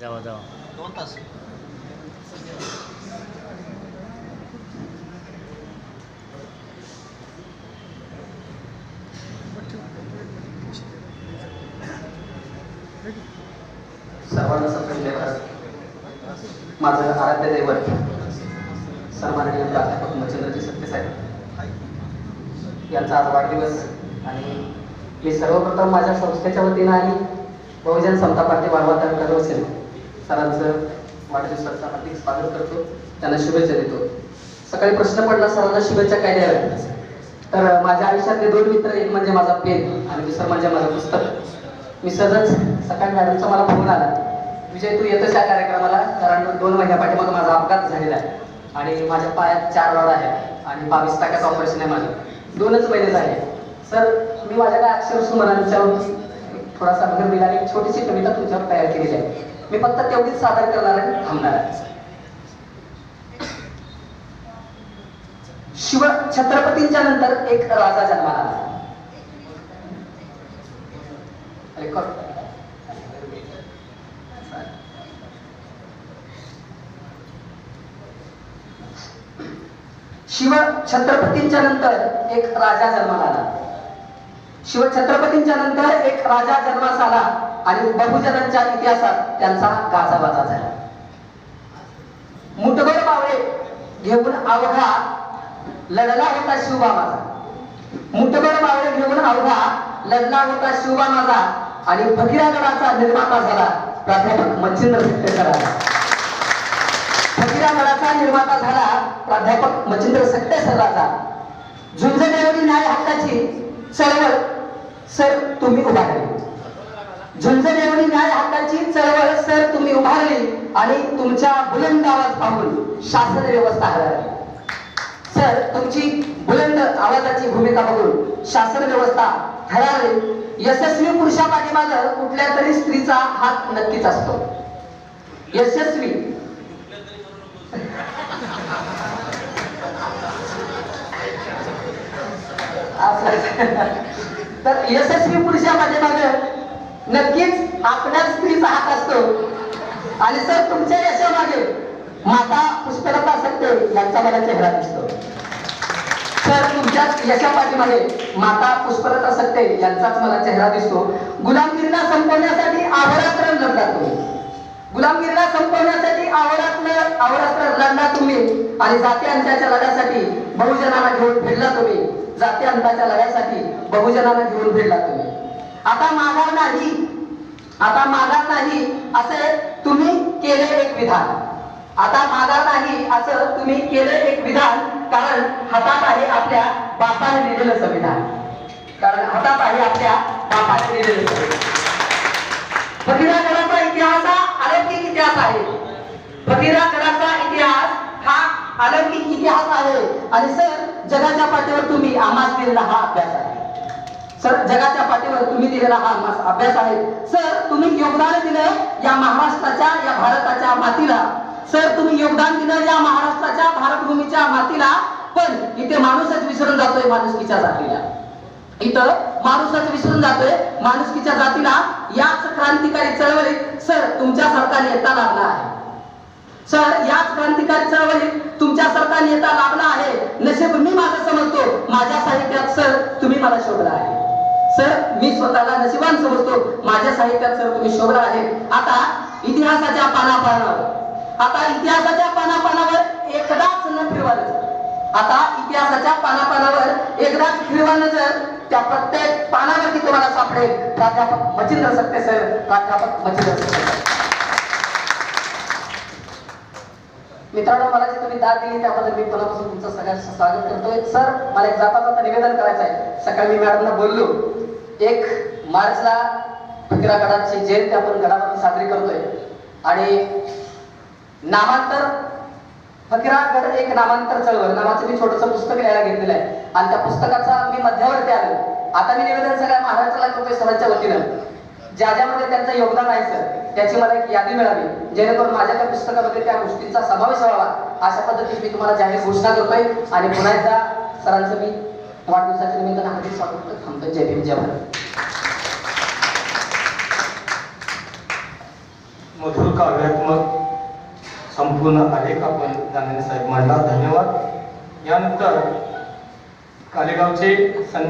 जावा जावा. दोन तास. सर्वांना सत्कार माझं आराध्य दैवत सन्माननीय प्राध्यापक मच्छिंद्रजी सत्यसाहेब यांचा आज वाढदिवस आणि मी सर्वप्रथम माझ्या संस्थेच्या वतीनं आणि बहुजन समता पार्टी वाढवा तालुका असेल सरांचं वाढदिवसाचं हार्दिक स्वागत करतो. त्यांना शुभेच्छा देतो. सकाळी प्रश्न पडला सरांना शुभेच्छा काय द्याव्या तर माझ्या आयुष्यातले दोन मित्र एक म्हणजे माझा पेन आणि दुसरं म्हणजे माझं पुस्तक. मी सहजच सकाळी मॅडमचा मला फोन आला. विजय तू येतोस या कार्यक्रमाला? कारण दोन महिन्या पाठीमाग माझा अपघात झालेला आहे. आणि माझ्या पायात चार रॉड आहे आणि बावीस टक्क्याचं ऑपरेशन आहे माझं. दोनच महिने झाले. सर मी माझ्या काय अक्षर सुमनांच्या थोडासा भर दिला आणि छोटीशी कविता तुमच्यावर तयार केलेली आहे. मी फक्त तेवढीच सादर करणार आहे थांबणार आहे. शिव छत्रपतींच्या नंतर एक राजा जन्माला आला. शिव छत्रपतींच्या नंतर एक राजा जन्माला आला. शिव छत्रपतींच्या नंतर एक राजा जन्मास आला आणि बहुजनांच्या इतिहासात त्यांचा गाजावाजा झाला. मुठभर मावळे घेऊन अवघा लढला होता शिवबा माझा. मुठभर मावळे घेऊन अवघा लढला होता शिवबा माझा आणि फकीरागडाचा निर्माता झाला प्राध्यापक मच्छिंद्र सत्तेसराचा फकीरागडाचा निर्माता झाला प्राध्यापक मच्छिंद्र सत्तेसराचा झुंजण्यावरील न्याय हक्काची चळवळ सर तुम्ही उभारली एवढी न्याय हक्काची चळवळ सर तुम्ही उभारली आणि तुमच्या बुलंद आवाज पाहून शासन व्यवस्था हरवली सर तुमची बुलंद आवाजाची भूमिका बघून शासन व्यवस्था हरवली यशस्वी पुरुषा पाठीमाग कुठल्या तरी स्त्रीचा हात नक्कीच असतो. यशस्वी. असं. तर यशस्वी पुरुषा मागे नक्कीच आपल्या स्त्रीचा हात असतो. आणि सर तुमच्या यशामागे माता पुष्पलता सत्य यांचा मला चेहरा दिसतो. सर तुमच्या यशा पाठीमागे माता पुष्पलता सत्य यांचाच मला चेहरा दिसतो. गुलामगिरीला संपवण्यासाठी अहोरात्र लढला तुम्ही. गुलामगिरीला संपवण्यासाठी अहोरात्र अहोरात्र लढला तुम्ही. आणि जाती अंत्याच्या लढ्यासाठी बहुजनाला घेऊन फिरला तुम्ही. जाती अंताच्या लढ्यासाठी बहुजनाला घेऊन फिरला तुम्ही. आता माघार नाही. आता माघार नाही असे तुम्ही केले एक विधान. आता माघार नाही असं तुम्ही केले एक विधान कारण हातात आहे आपल्या बापाने लिहिलेलं संविधान. कारण हातात आहे आपल्या बापाने लिहिलेलं संविधान. फकीरागडाचा इतिहास हा अलौकिक इतिहास आहे. फकीरागडाचा इतिहास हा अलौकिक इतिहास आहे. आणि सर जगाच्या पाठीवर तुम्ही आम्हास दिलेला हा अभ्यास आहे. सर जगाच्या पाठीवर तुम्ही दिलेला हा अभ्यास आहे. सर तुम्ही योगदान दिलं या महाराष्ट्राच्या या भारताच्या मातीला. सर तुम्ही योगदान दिलं या महाराष्ट्राच्या भारतभूमीच्या मातीला. पण इथे माणूसच विसरून जातोय माणुसकीच्या जातीला. इथं माणूसच विसरून जातोय माणुसकीच्या जातीला. याच क्रांतिकारी चळवळीत सर तुमच्यासारखा नेता लागला आहे. याच क्रांतिकारी चळवळीत तुमच्यासारखा नेता लाभला आहे. नशीब मी माझं समजतो. माझ्या साहित्यात सर तुम्ही मला शोधला आहे. सर मी स्वतःला नशिबान समजतो. माझ्या साहित्यात सर तुम्ही शोधला आहे. आता इतिहासाच्या पानापानावर. आता इतिहासाच्या पानापानावर एकदाच न फिरवायचं आता इतिहासाच्या पानापानावर एकदाच फिरवा नजर त्या प्रत्येक पानावरती तुम्हाला सापडेल. प्राध्यापक मचिंद्र सत्य सर. प्राध्यापक मचिंद्र सत्य मित्रांनो मला जी तुम्ही दाद दिली त्याबद्दल मी मनापासून तुमचं सगळ्यांचं स्वागत करतोय. सर मला एक जाता जाता निवेदन करायचं आहे. सकाळी मी मॅडमला बोललो एक मार्चला फकीरागडाची जयंती आपण गडामध्ये साजरी करतोय. आणि नामांतर फकीरागड एक नामांतर चळवळ नावाचं मी छोटंसं पुस्तक लिहायला घेतलेलं आहे. आणि त्या पुस्तकाचा मी मध्यावरती आलो. आता मी निवेदन सगळ्या महाराष्ट्राला करतोय सरांच्या वतीनं. ज्या ज्यामध्ये त्यांचं योगदान आहे सर त्याची मला एक यादी मिळावी जेणेकरून माझ्या त्या पुस्तकामध्ये त्या गोष्टींचा समावेश व्हावा. अशा पद्धतीने मी तुम्हाला जाहीर घोषणा करतोय आणि पुन्हा एकदा सरांचं मी वाढदिवसाच्या निमित्तानं हार्दिक स्वागत करतो. थांबतो. जय भीम जय भारत. मधुर काव्यात्मक संपूर्ण आलेख आपण दानवे साहेब मांडला. धन्यवाद. यानंतर कालेगावचे सन्मान